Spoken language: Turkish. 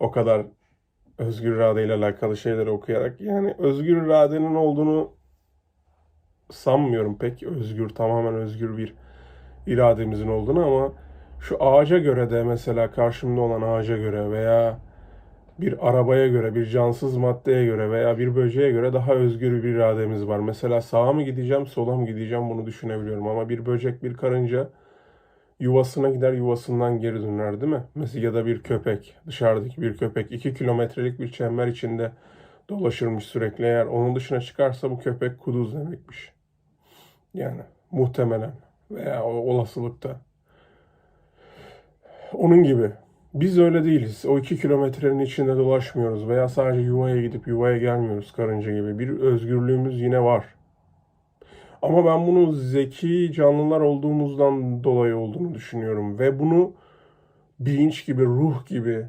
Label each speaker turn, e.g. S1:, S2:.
S1: O kadar özgür iradeyle alakalı şeyleri okuyarak. Yani özgür iradenin olduğunu sanmıyorum pek. Özgür, tamamen özgür bir irademizin olduğunu ama şu ağaca göre de mesela karşımda olan ağaca göre veya bir arabaya göre, bir cansız maddeye göre veya bir böceğe göre daha özgür bir irademiz var. Mesela sağa mı gideceğim, sola mı gideceğim bunu düşünebiliyorum. Ama bir böcek, bir karınca yuvasına gider, yuvasından geri döner değil mi? Mesela ya da bir köpek, dışarıdaki bir köpek iki kilometrelik bir çember içinde dolaşırmış sürekli. Eğer onun dışına çıkarsa bu köpek kuduz demekmiş. Yani muhtemelen veya o olasılıkta. Onun gibi. Biz öyle değiliz. O iki kilometrenin içinde dolaşmıyoruz veya sadece yuvaya gidip yuvaya gelmiyoruz karınca gibi. Bir özgürlüğümüz yine var. Ama ben bunu zeki canlılar olduğumuzdan dolayı olduğunu düşünüyorum. Ve bunu bilinç gibi, ruh gibi